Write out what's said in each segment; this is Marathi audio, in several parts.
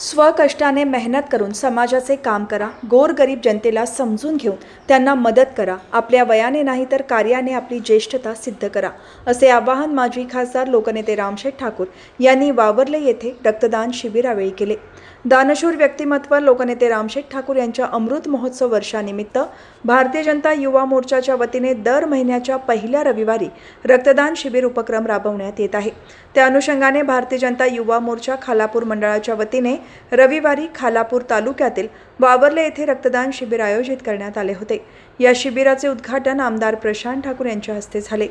स्वकष्टाने मेहनत करून समाजाचे काम करा गोरगरीब जनतेला समजून घेऊन त्यांना मदत करा आपल्या वयाने नाही तर कार्याने आपली ज्येष्ठता सिद्ध करा असे आवाहन माजी खासदार लोकनेते रामशेठ ठाकूर यांनी वावरले येथे रक्तदान शिबिरावेळी केले. दानशूर व्यक्तिमत्व लोकनेते रामशेठ ठाकूर यांच्या अमृत महोत्सव वर्षानिमित्त भारतीय जनता युवा मोर्चाच्या वतीने दर महिन्याच्या पहिल्या रविवारी रक्तदान शिबिर उपक्रम राबवण्यात येत आहे. त्या अनुषंगाने भारतीय जनता युवा मोर्चा खालापूर मंडळाच्या वतीने रविवारी खालापूर तालुक्यातील वावरले येथे रक्तदान शिबिर आयोजित करण्यात आले होते. या शिबिराचे उद्घाटन आमदार प्रशांत ठाकूर यांच्या हस्ते झाले.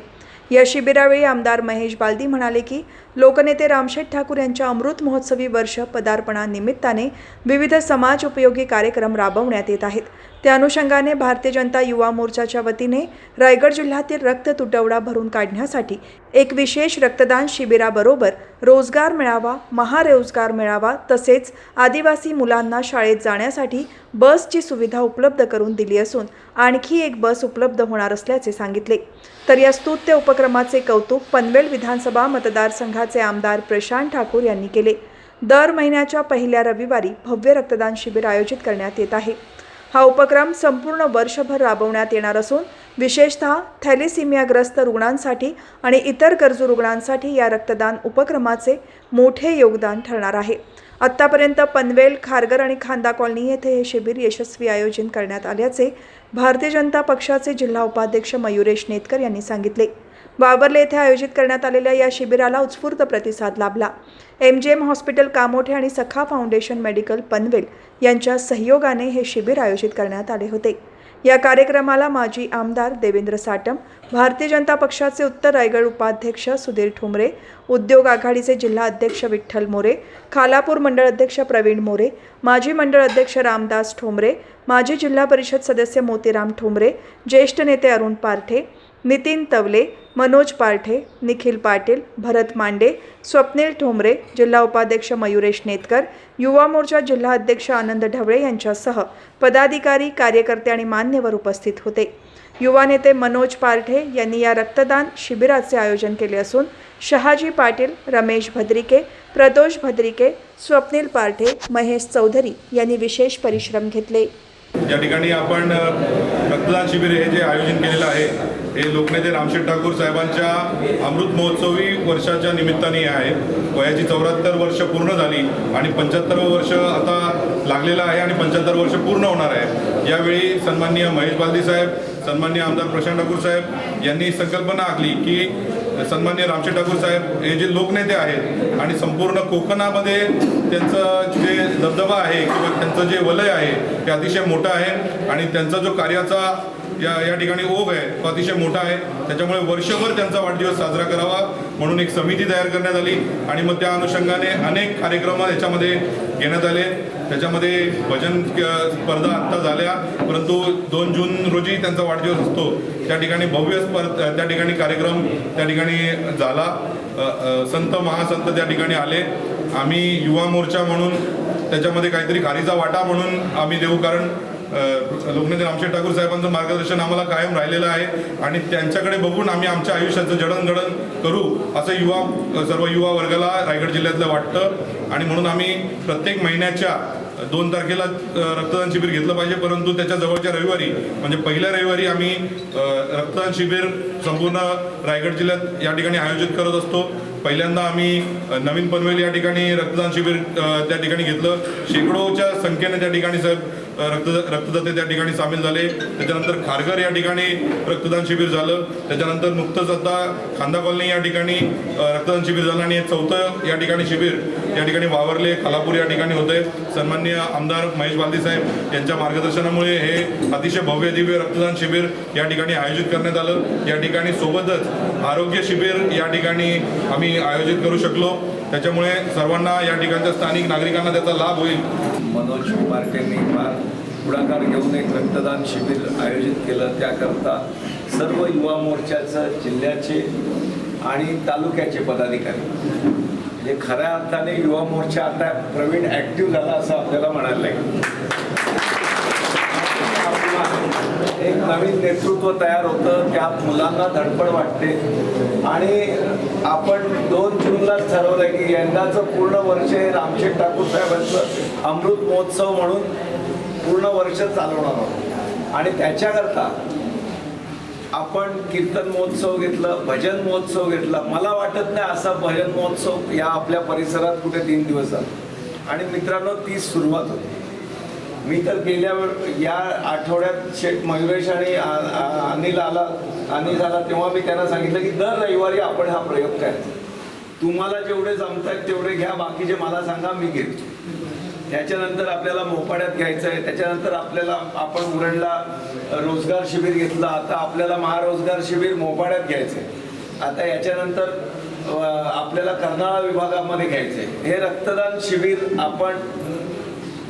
या शिबिरावेळी आमदार महेश बालदी म्हणाले की लोकनेते रामशेठ ठाकूर यांच्या अमृत महोत्सवी वर्ष पदार्पणानिमित्ताने विविध समाज उपयोगी कार्यक्रम राबवण्यात येत आहेत. त्या अनुषंगाने भारतीय जनता युवा मोर्चाच्या वतीने रायगड जिल्ह्यातील रक्त तुटवडा भरून काढण्यासाठी एक विशेष रक्तदान शिबिराबरोबर रोजगार मिळावा महारोजगार मिळावा तसेच आदिवासी मुलांना शाळेत जाण्यासाठी बसची सुविधा उपलब्ध करून दिली असून आणखी एक बस उपलब्ध होणार असल्याचे सांगितले. तर या स्तुत्य उपक्रमाचे कौतुक पनवेल विधानसभा मतदारसंघाचे आमदार प्रशांत ठाकूर यांनी केले. दर महिन्याच्या पहिल्या रविवारी भव्य रक्तदान शिबिर आयोजित करण्यात येत आहे. हा उपक्रम संपूर्ण वर्षभर राबवण्यात येणार असून विशेषतः थॅलिसिमियाग्रस्त रुग्णांसाठी आणि इतर गरजू रुग्णांसाठी या रक्तदान उपक्रमाचे मोठे योगदान ठरणार आहे. आत्तापर्यंत पनवेल खारगर आणि खांदा कॉलनी येथे हे शिबिर यशस्वी आयोजन करण्यात आल्याचे भारतीय जनता पक्षाचे जिल्हा उपाध्यक्ष मयुरेश नेतकर यांनी सांगितले. वावरले येथे आयोजित करण्यात आलेल्या या शिबिराला उत्स्फूर्त प्रतिसाद लाभला. M G M hospital Kamothe आणि सखा फाउंडेशन मेडिकल पनवेल यांच्या सहयोगाने हे शिबिर आयोजित करण्यात आले होते. या कार्यक्रमाला माजी आमदार देवेंद्र साटम भारतीय जनता पक्षाचे उत्तर रायगड उपाध्यक्ष सुधीर ठुमरे उद्योग आघाडीचे जिल्हा अध्यक्ष विठ्ठल मोरे खालापूर मंडळ अध्यक्ष प्रवीण मोरे माजी मंडळ अध्यक्ष रामदास ठोंबरे माजी जिल्हा परिषद सदस्य मोतीराम ठोंबरे ज्येष्ठ नेते अरुण पारठे नितीन तवले मनोज पारठे निखिल पाटील भरत मांडे स्वप्नील ठोंबरे जिल्हा उपाध्यक्ष मयुरेश नेतकर युवा मोर्चा जिल्हा अध्यक्ष आनंद ढवळे यांच्यासह पदाधिकारी कार्यकर्ते आणि मान्यवर उपस्थित होते. युवा नेते मनोज पारठे यांनी या रक्तदान शिबिराचे आयोजन केले असून शहाजी पाटील रमेश भद्रिके प्रदोष भद्रिके स्वप्नील पारठे महेश चौधरी यांनी विशेष परिश्रम घेतले. या ठिकाणी आपण रक्तदान शिबिर हे जे आयोजन केलेलं आहे हे लोकनेते रामशेठ ठाकूर साहेबांच्या अमृत महोत्सवी वर्षाच्या निमित्ताने आहे. वयाची चौऱ्याहत्तर वर्ष पूर्ण झाली आणि पंच्याहत्तर वर्ष आता लागलेलं आहे आणि पंच्याहत्तर वर्ष पूर्ण होणार आहे. यावेळी सन्माननीय महेश बालदी साहेब सन्माननीय आमदार प्रशांत ठाकूर साहेब यांनी संकल्पना आखली की सन्माननीय रामशेठ ठाकूर साहेब हे जे लोकनेते आहेत आणि संपूर्ण कोकणामध्ये त्यांचं जे दबदबा आहे किंवा त्यांचं जे वलय आहे ते अतिशय मोठं आहे आणि त्यांचा जो कार्याचा या या ठिकाणी ओघ आहे तो अतिशय मोठा आहे. त्याच्यामुळे वर्षभर त्यांचा वाढदिवस साजरा करावा म्हणून एक समिती तयार करण्यात आली. आणि मग त्या अनुषंगाने अनेक कार्यक्रम याच्यामध्ये घेण्यात आले. त्याच्यामध्ये भजन स्पर्धा आत्ता झाल्या. परंतु दोन जून रोजी त्यांचा वाढदिवस असतो. त्या ठिकाणी भव्य स्पर्धा त्या ठिकाणी कार्यक्रम त्या ठिकाणी झाला. संत महासंत त्या ठिकाणी आले. आम्ही युवा मोर्चा म्हणून त्याच्यामध्ये काहीतरी खारीचा वाटा म्हणून आम्ही देऊ. कारण लोकनेते रामशेठ ठाकूर साहेबांचं मार्गदर्शन आम्हाला कायम राहिलेलं आहे आणि त्यांच्याकडे बघून आम्ही आमच्या आयुष्याचं जडणघडण करू असं युवा सर्व युवा वर्गाला रायगड जिल्ह्यातलं वाटतं. आणि म्हणून आम्ही प्रत्येक महिन्याच्या दोन तारखेला रक्तदान शिबिर घेतलं पाहिजे परंतु त्याच्या जवळच्या रविवारी म्हणजे पहिल्या रविवारी आम्ही रक्तदान शिबिर संपूर्ण रायगड जिल्ह्यात या ठिकाणी आयोजित करत असतो. पहिल्यांदा आम्ही नवीन पनवेल या ठिकाणी रक्तदान शिबिर त्या ठिकाणी घेतलं. शेकडोच्या संख्येने त्या ठिकाणी साहेब रक्त रक्तदाते त्या ठिकाणी सामील झाले. त्याच्यानंतर खारघर या ठिकाणी रक्तदान शिबिर झालं. त्याच्यानंतर नुकतंच आता खांदा कॉलनी या ठिकाणी रक्तदान शिबिर झालं आणि चौथं या ठिकाणी शिबिर या ठिकाणी वावरले खालापूर या ठिकाणी होते सन्मान्य आमदार महेश बालदी साहेब यांच्या मार्गदर्शनामुळे हे अतिशय भव्य दिव्य रक्तदान शिबिर या ठिकाणी आयोजित करण्यात आलं. या ठिकाणी सोबतच आरोग्य शिबिर या ठिकाणी आम्ही आयोजित करू शकलो. त्याच्यामुळे सर्वांना या ठिकाणच्या स्थानिक नागरिकांना त्याचा लाभ होईल. मनोज पार्टेंनी फार पुढाकार घेऊन एक रक्तदान शिबिर आयोजित केलं. त्याकरता सर्व युवा मोर्चाचं जिल्ह्याचे आणि तालुक्याचे पदाधिकारी. म्हणजे खऱ्या अर्थाने युवा मोर्चा आता प्रवीण ॲक्टिव्ह झाला असं आपल्याला म्हणायला लागेल. एक नवीन नेतृत्व तयार होतं त्यात मुलांना धडपड वाटते. आणि आपण दोन जूनलाच ठरवलं की यंदाचं पूर्ण वर्ष हे रामशेठ ठाकूर साहेबांचं अमृत महोत्सव म्हणून पूर्ण वर्ष चालवणार आहोत. आणि त्याच्याकरता आपण कीर्तन महोत्सव घेतलं भजन महोत्सव घेतला. मला वाटत नाही असा भजन महोत्सव या आपल्या परिसरात कुठे तीन दिवस झाला आणि मित्रांनो ती सुरुवात होती. मी तर गेल्या या आठवड्यात शेठ मयुरेश आणि अनिल आला अनिल आला तेव्हा मी त्यांना सांगितलं की दर रविवारी आपण हा प्रयोग करायचा. तुम्हाला जेवढे जमतात तेवढे घ्या बाकीचे मला सांगा मी घेतो. त्याच्यानंतर आपल्याला मोपाड्यात घ्यायचं आहे त्याच्यानंतर आपल्याला आपण उरणला रोजगार शिबिर घेतलं आता आपल्याला महारोजगार शिबिर मोपाड्यात घ्यायचं आहे आता याच्यानंतर आपल्याला कर्नाळा विभागामध्ये घ्यायचं आहे हे रक्तदान शिबिर आपण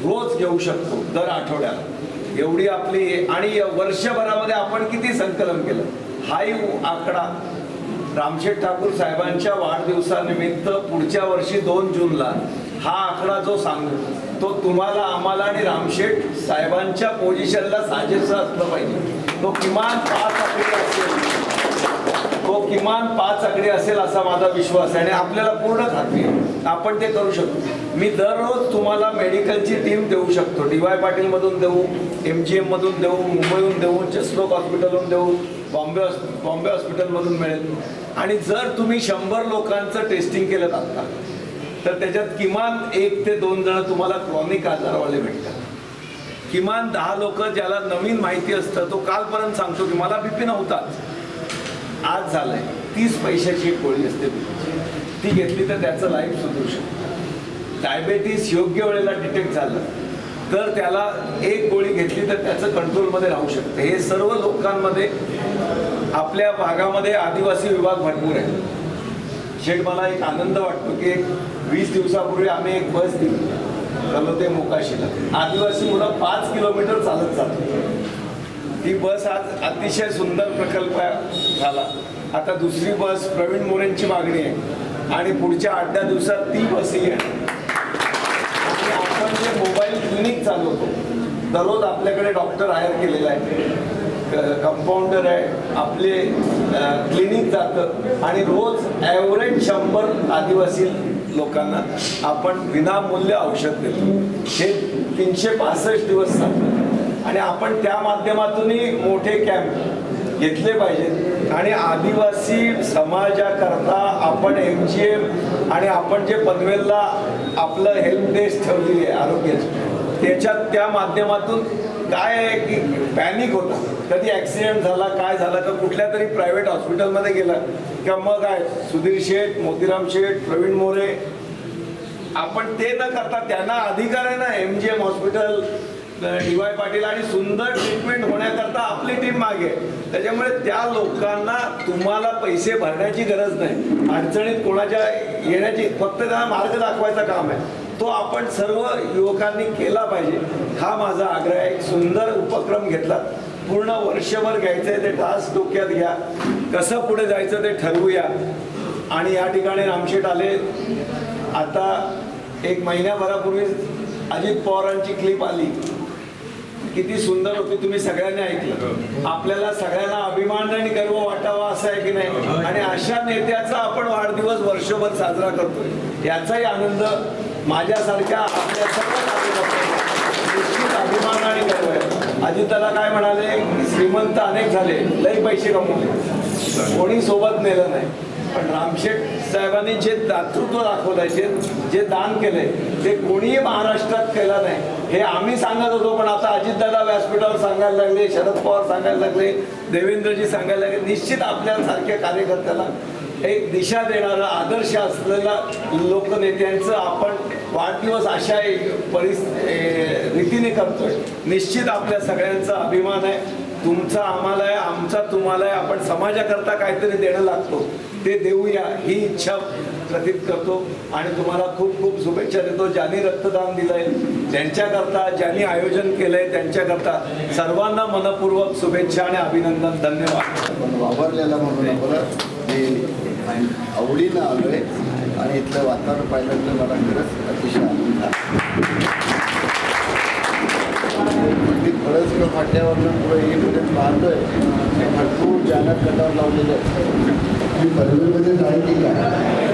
रोज घेऊ शकतो दर आठवड्यात एवढी आपली आणि वर्षभरामध्ये आपण किती संकलन केलं? हाही आकडा. रामशेठ ठाकूर साहेबांच्या वाढदिवसानिमित्त पुढच्या वर्षी दोन जूनला हा आकडा जो सांगतो तो तुम्हाला आम्हाला आणि रामशेठ साहेबांच्या पोझिशनला साजेसा असलं पाहिजे. तो किमान पाच आकडे असेल. तो किमान पाच आकडे असेल असा माझा विश्वास आहे आणि आपल्याला पूर्ण खात्री आहे. आपण ते करू शकतो. मी दररोज तुम्हाला मेडिकलची टीम देऊ शकतो. डी वाय पाटीलमधून देऊ एम जी एममधून देऊ मुंबईहून देऊ चेस्लोक हॉस्पिटलहून देऊ बॉम्बे बॉम्बे हॉस्पिटलमधून मिळेल. आणि जर तुम्ही शंभर लोकांचं टेस्टिंग केलं आता तर त्याच्यात किमान एक ते दोन जण तुम्हाला क्रॉनिक आजारवाले भेटतात. किमान दहा लोक ज्याला नवीन माहिती असतं तो कालपर्यंत सांगतो की मला बीपी नव्हताच. आज झालंय. तीस पैशाची एक गोळी असते ती घेतली तर त्याचं लाईफ सुधरू शकतं. डायबेटीस योग्य वेळेला डिटेक्ट झालं तर त्याला एक गोळी घेतली तर त्याचं कंट्रोलमध्ये राहू शकतं. हे सर्व लोकांमध्ये आपल्या भागामध्ये आदिवासी विभाग भरपूर आहे. शेठ मला एक आनंद वाटतो की एक वीस दिवसापूर्वी आम्ही एक बस दिली. चाललो ते मोकाशीला. आदिवासी मुलं पाच किलोमीटर चालत जातो ती बस आज अतिशय सुंदर प्रकल्प झाला. आता दुसरी बस प्रवीण मोरेंची मागणी आहे. आणि पुढच्या आठ दहा दिवसात ती बसही आहे. आणि आपण जे मोबाईल क्लिनिक चालवतो दररोज आपल्याकडे डॉक्टर हायर केलेला आहे. कंपाऊंडर आहे आपले क्लिनिक जातं. आणि रोज ॲव्हरेज शंभर आदिवासी लोकांना आपण विनामूल्य औषध देतो. हे तीनशे पासष्ट दिवस चालतं. आणि आपण त्या माध्यमातूनही मोठे कॅम्प घेतले पाहिजेत. आणि आदिवासी समाजाकरता आपण एम जी एम आणि आपण जे पनवेलला आपलं हेल्प डेस्क ठेवलेली आहे आरोग्याची त्याच्यात त्या माध्यमातून काय आहे की पॅनिक होतं. कधी ॲक्सिडेंट झाला काय झाला तर कुठल्या तरी प्रायव्हेट हॉस्पिटलमध्ये गेला किंवा मग काय सुधीर शेठ मोतीराम शेठ प्रवीण मोरे आपण ते न करता त्यांना अधिकार आहे ना M G M hospital D Y Patil आणि सुंदर ट्रीटमेंट होण्याकरता आपली टीम मागे आहे. त्याच्यामुळे त्या लोकांना तुम्हाला पैसे भरण्याची गरज नाही. अडचणीत कोणाच्या येण्याची फक्त त्यांना मार्ग दाखवायचं काम आहे. तो आपण सर्व युवकांनी केला पाहिजे. हा माझा आग्रह आहे. एक सुंदर उपक्रम घेतला. पूर्ण वर्षभर घ्यायचं आहे ते टास्क डोक्यात घ्या. कसं पुढे जायचं ते ठरवूया. आणि या ठिकाणी रामशेठ आले. आता एक महिन्याभरापूर्वी अजित पवारांची क्लिप आली. किती सुंदर होती तुम्ही सगळ्यांनी ऐकलं. आपल्याला सगळ्यांना अभिमान आणि गर्व वाटावा असं आहे की नाही? आणि अशा नेत्याचा आपण वाढदिवस वर्षभर साजरा करतोय. याचाही आनंद माझ्यासारख्या आपल्या सर्व अभिमान आणि गर्व आहे. अजिताला काय म्हणाले? श्रीमंत अनेक झाले लई पैसे कमवले. कोणी सोबत नेलं नाही. पण रामशेठ साहेबांनी जे दातृत्व दाखवलंय जे जे दान केलंय ते कोणीही महाराष्ट्रात केलं नाही. हे आम्ही सांगत होतो पण आता अजितदादा व्यासपीठावर सांगायला लागले शरद पवार सांगायला लागले देवेंद्रजी सांगायला लागले निश्चित आपल्यासारख्या कार्यकर्त्याला एक दिशा देणारा आदर्श असलेला लोकनेत्यांचं आपण वाढदिवस अशा एक परिस रीतीने करतोय. निश्चित आपल्या सगळ्यांचा अभिमान आहे. तुमचा आम्हाला आहे आमचा तुम्हाला आहे. आपण समाजाकरता काहीतरी देणं लागतो. ते देऊया. ही इच्छा प्रतीत करतो आणि तुम्हाला खूप खूप शुभेच्छा देतो. ज्यांनी रक्तदान दिलं आहे ज्यांच्याकरता ज्यांनी आयोजन केलं आहे त्यांच्याकरता सर्वांना मनपूर्वक शुभेच्छा आणि अभिनंदन. धन्यवाद. वापरलेला म्हणून आवडीनं आलो आहे आणि इथलं वातावरण पाहिल्यानंतर मला खरंच अतिशय आनंद खरंच किंवा फाट्यावरनं पुढे हे पर्यंत पाहतो भरपूर जाहिरात कटावर लावलेलं आहे मी पदवीमध्ये जाहीर केली आहे.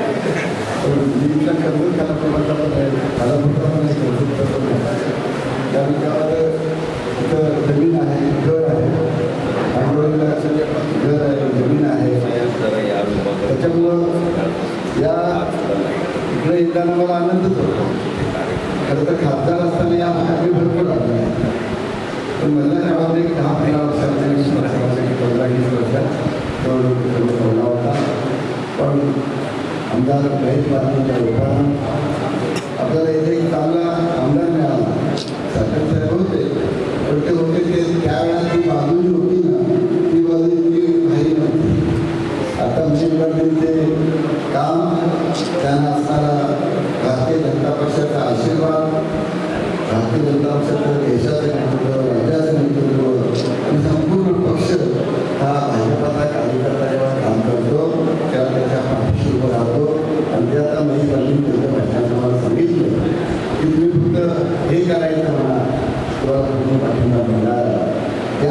विविध कर्ज त्याला प्रेमाचा पण आहे पण आहे कर्ज आहे त्या विकावर इथं जमीन आहे घर आहे आंदोलनाचं जमीन आहे त्याच्यामुळं या आनंदच होतो खरं तर खासदार असताना या भरपूर आलो आहे. पण मला यामध्ये दहा पंधरा वर्षांचा आमदार रयत पाटील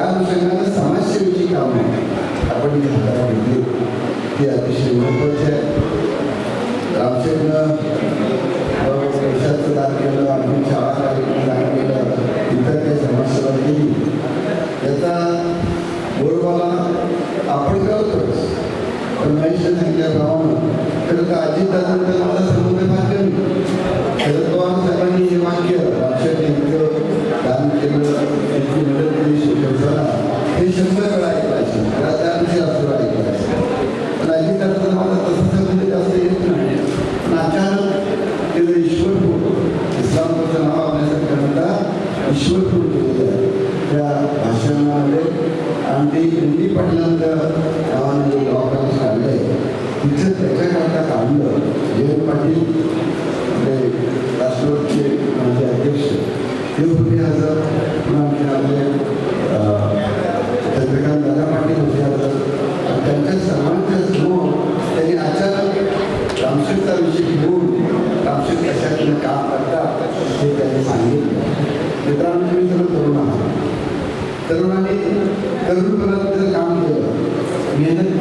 अनुषंगाने समाजसेवेची कामे आपण हातात घेतली ती अतिशय महत्वाची आहे आमच्याकडनं प्रशासक दान केलं आपण शाळा कार्यक्रम दान केलं इतर काही समाजसेवा केली याचा गोडबाला आपण करतोच पण महेश सांगितल्याप्रमाणे तर अजितदादांना मला तिथं त्याच्याकरता काढलं जयंत पाटील आपले राष्ट्रवादीचे माझे अध्यक्ष ते होते हजर पुन्हा आपले चंद्रकांत दादा पाटील होते हजर त्यांच्या सर्वांच्या समोर त्यांनी अचानक रामशेखचा विषय घेऊन रामशेख कशातून काम करतात हे त्यांनी सांगितलं. मित्रांनो मी सर्व तरुण आहात. तरुणांनी तरुणपर्यंत काम केलं. मेहनत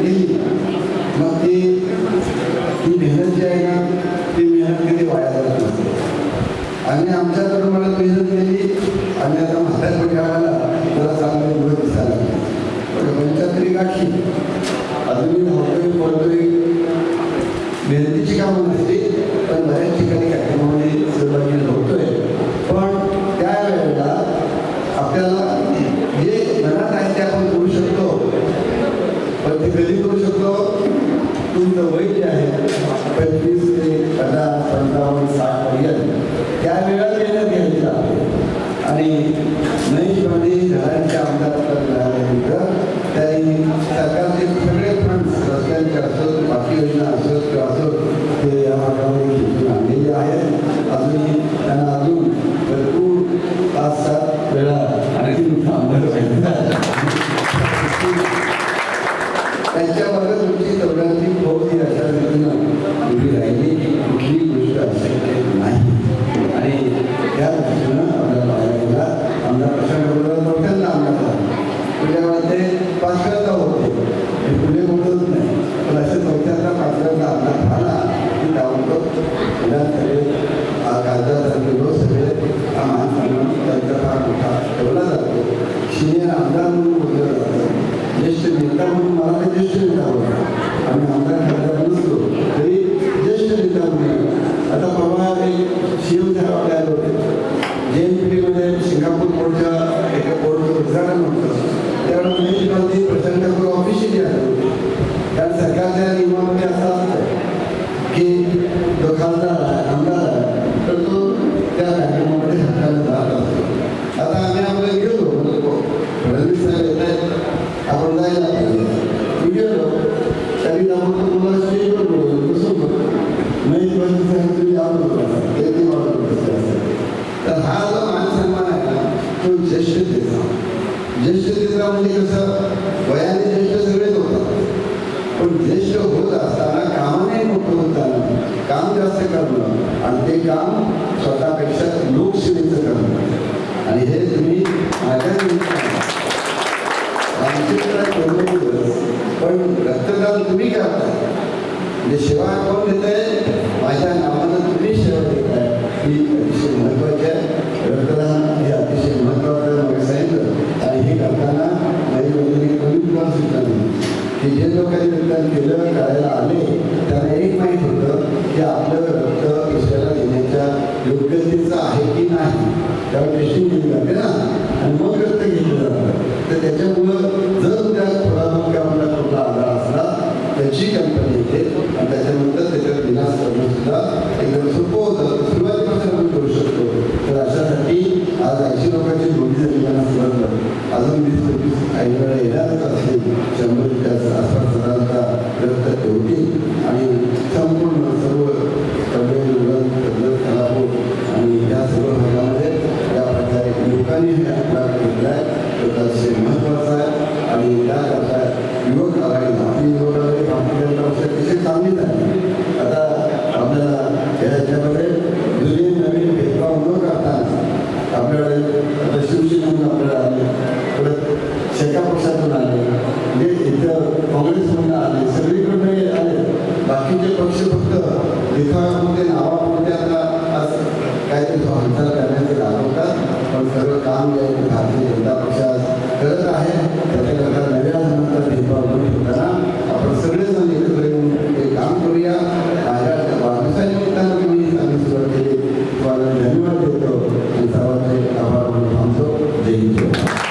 Yeah. ते पन्नास पंचावन्न साठपर्यंत त्या वेळात निर्णय घ्यायचा आणि नैश गांधी घरांच्या आमदार होता कसं वयाने ज्येष्ठ सगळेच होतात पण ज्येष्ठ होत असताना कामाने मोठं होता काम जास्त करणं. आणि ते काम स्वतःपेक्षा लोकसेवेचं करणं. आणि हे तुम्ही माझ्या पण रक्तदान तुम्ही करता म्हणजे सेवा कोण देत आहे माझ्या नावा लोकांची नोंदी झाली त्यांना सुरुवात झाली अजून वीस पंचवीस ऐंशी येणारच असतील शंभर आसपास